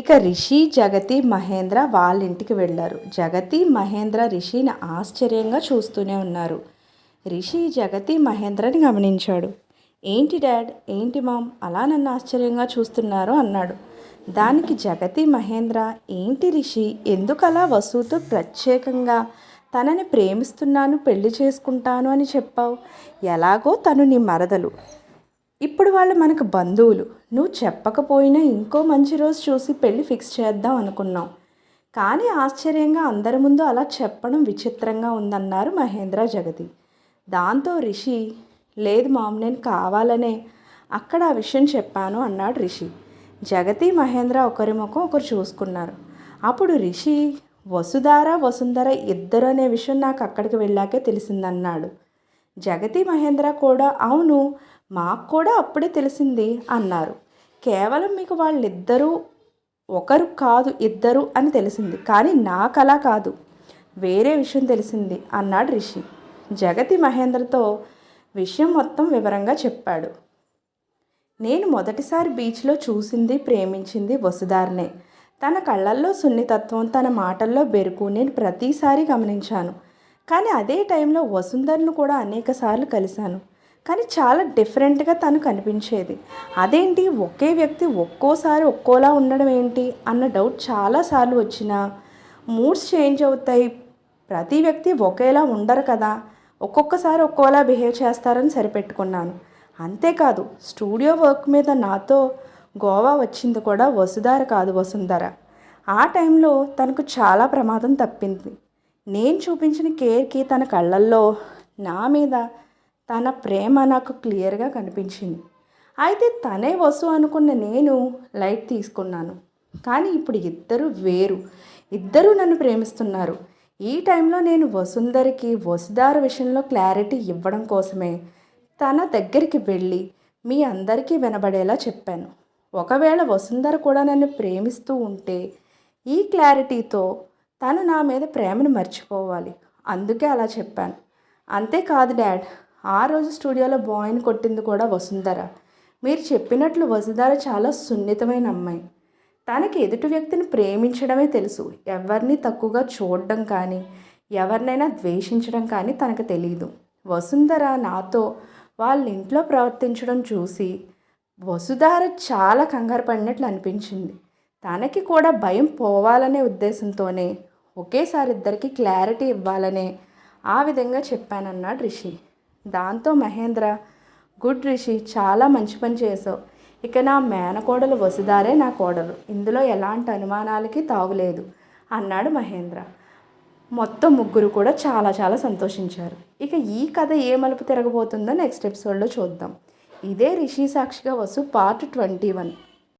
ఇక రిషి జగతి మహేంద్ర వాళ్ళ ఇంటికి వెళ్ళారు. జగతి మహేంద్ర రిషిని ఆశ్చర్యంగా చూస్తూనే ఉన్నారు. రిషి జగతి మహేంద్రని గమనించాడు. ఏంటి డాడ్? ఏంటి మామ్? అలా నన్ను ఆశ్చర్యంగా చూస్తున్నారు అన్నాడు. దానికి జగతి మహేంద్ర ఏంటి రిషి? ఎందుకలా వసూతో ప్రత్యేకంగా తనని ప్రేమిస్తున్నాను పెళ్ళి చేసుకుంటాను అని చెప్పావు? ఎలాగో తను నీ మరదలు. ఇప్పుడు వాళ్ళు మనకు బంధువులు. నువ్వు చెప్పకపోయినా ఇంకో మంచి రోజు చూసి పెళ్ళి ఫిక్స్ చేద్దాం అనుకున్నాం కానీ ఆశ్చర్యంగా అందరి ముందు అలా చెప్పడం విచిత్రంగా ఉందన్నారు మహేంద్ర జగతి. దాంతో రిషి లేదు మామ్ నేను కావాలనే. అక్కడ ఆ విషయం చెప్పాను అన్నాడు రిషి. జగతి మహేంద్ర ఒకరి ముఖం ఒకరు చూసుకున్నారు. అప్పుడు రిషి వసుధార వసుంధర ఇద్దరు అనే విషయం నాకు అక్కడికి వెళ్ళాకే తెలిసిందన్నాడు. జగతి మహేంద్ర కూడా అవును మాకు కూడా అప్పుడే తెలిసింది అన్నారు. కేవలం మీకు వాళ్ళిద్దరూ ఒకరు కాదు ఇద్దరు అని తెలిసింది. కానీ నాకు అలా కాదు. వేరే విషయం తెలిసింది అన్నాడు రిషి. జగతి మహేంద్రతో విషయం మొత్తం వివరంగా చెప్పాడు. నేను మొదటిసారి బీచ్లో చూసింది ప్రేమించింది వసుధారనే. తన కళ్ళల్లో సున్నితత్వం తన మాటల్లో బెరుకు నేను ప్రతిసారి గమనించాను. కానీ అదే టైంలో వసుంధర్ను కూడా అనేకసార్లు కలిశాను. కానీ చాలా డిఫరెంట్గా తను కనిపించేది. అదేంటి? ఒకే వ్యక్తి ఒక్కోసారి ఒక్కోలా ఉండడం ఏంటి? అన్న డౌట్ చాలాసార్లు వచ్చినా మూడ్స్ చేంజ్ అవుతాయి. ప్రతి వ్యక్తి ఒకేలా ఉండరు కదా. ఒక్కొక్కసారి ఒక్కోలా బిహేవ్ చేస్తారని సరిపెట్టుకున్నాను. అంతేకాదు స్టూడియో వర్క్ మీద నాతో గోవా వచ్చింది కూడా వసుధార కాదు వసుంధర. ఆ టైంలో తనకు చాలా ప్రమాదం తప్పింది. నేను చూపించిన కేర్కి తన కళ్ళల్లో నా మీద తన ప్రేమ నాకు క్లియర్గా కనిపించింది. అయితే తనే వసు అనుకున్న నేను లైట్ తీసుకున్నాను. కానీ ఇప్పుడు ఇద్దరు వేరు. ఇద్దరూ నన్ను ప్రేమిస్తున్నారు. ఈ టైంలో నేను వసుంధరికి వసుధార విషయంలో క్లారిటీ ఇవ్వడం కోసమే తన దగ్గరికి వెళ్ళి మీ అందరికీ వినబడేలా చెప్పాను. ఒకవేళ వసుంధర కూడా నన్ను ప్రేమిస్తూ ఉంటే ఈ క్లారిటీతో తను నా మీద ప్రేమను మర్చిపోవాలి. అందుకే అలా చెప్పాను. అంతేకాదు డాడ్ ఆ రోజు స్టూడియోలో బాయ్ని కొట్టింది కూడా వసుంధర. మీరు చెప్పినట్లు వసుంధర చాలా సున్నితమైన అమ్మాయి. తనకి ఎదుటి వ్యక్తిని ప్రేమించడమే తెలుసు. ఎవరిని తక్కువగా చూడడం కానీ ఎవరినైనా ద్వేషించడం కానీ తనకు తెలియదు వసుంధర నాతో వాళ్ళ ఇంట్లో ప్రవర్తించడం చూసి వసుధార చాలా కంగారు పడినట్లు అనిపించింది. తనకి కూడా భయం పోవాలనే ఉద్దేశంతోనే ఒకేసారి ఇద్దరికి క్లారిటీ ఇవ్వాలనే ఆ విధంగా చెప్పానన్నాడు రిషి. దాంతో మహేంద్ర గుడ్ రిషి చాలా మంచి పని చేసావు ఇక నా మేనకోడలు వసుదారే నా కోడలు. ఇందులో ఎలాంటి అనుమానాలకి తావులేదు అన్నాడు మహేంద్ర. మొత్తం ముగ్గురు కూడా చాలా చాలా సంతోషించారు. ఇక ఈ కథ ఏ మలుపు తిరగబోతుందో నెక్స్ట్ ఎపిసోడ్లో చూద్దాం. ఇదే రిషి సాక్షిగా వసు పార్ట్ ట్వంటీ వన్